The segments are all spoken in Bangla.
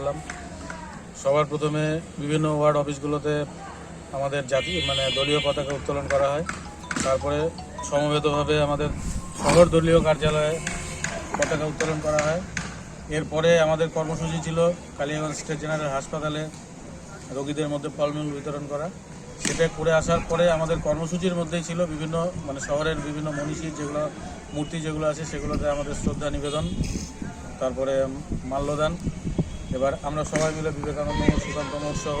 করলাম। সবার প্রথমে বিভিন্ন ওয়ার্ড অফিসগুলোতে আমাদের জাতি মানে দলীয় পতাকা উত্তোলন করা হয়। তারপরে সমবেতভাবে আমাদের শহর দলীয় কার্যালয়ে পতাকা উত্তোলন করা হয়। এরপরে আমাদের কর্মসূচি ছিল কালিয়াগঞ্জ স্টেট জেনারেল হাসপাতালে রোগীদের মধ্যে ফলমূল বিতরণ করা। সেটা করে আসার পরে আমাদের কর্মসূচির মধ্যেই ছিল বিভিন্ন মানে শহরের বিভিন্ন মনীষীর যেগুলো, মূর্তি যেগুলো আছে সেগুলোতে আমাদের শ্রদ্ধা নিবেদন, তারপরে মাল্যদান। এবার আমরা সবাই মিলে বিবেকানন্দ সুকান্ত সহ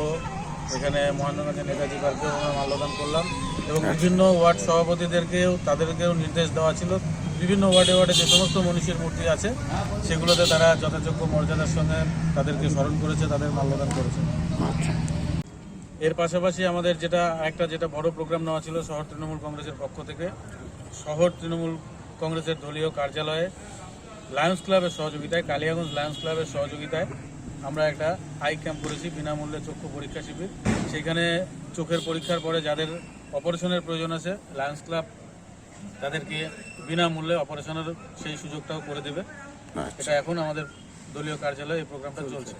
এখানে মহেন্দ্রগঞ্জের নেতাজি পার্কেও আমরা মাল্যদান করলাম এবং বিভিন্ন ওয়ার্ড সভাপতিদেরকেও তাদেরকেও নির্দেশ দেওয়া ছিল। বিভিন্ন ওয়ার্ডে ওয়ার্ডে যে সমস্ত মনীষীর মূর্তি আছে সেগুলোতে তারা যথাযোগ্য মর্যাদার সঙ্গে তাদেরকে স্মরণ করেছে তাদের মাল্যদান করেছে। আচ্ছা। এর পাশাপাশি আমাদের যেটা একটা যেটা বড় প্রোগ্রাম নেওয়া ছিল শহর তৃণমূল কংগ্রেসের পক্ষ থেকে। শহর তৃণমূল কংগ্রেসের দলীয় কার্যালয়ে লায়ন্স ক্লাবের সহযোগিতায় কালিয়াগঞ্জ লায়ন্স ক্লাবের সহযোগিতায় আমরা একটা আই ক্যাম্প করেছি বিনামূল্যে চক্ষু পরীক্ষা শিবির। সেখানে চোখের পরীক্ষার পরে যাদের অপারেশনের প্রয়োজন আছে লায়ন্স ক্লাব তাদেরকে বিনামূল্যে অপারেশনের সেই সুযোগটাও করে দেবে। আচ্ছা। এটা এখন আমাদের দলীয় কার্যালয়ে এই প্রোগ্রামটা চলছে।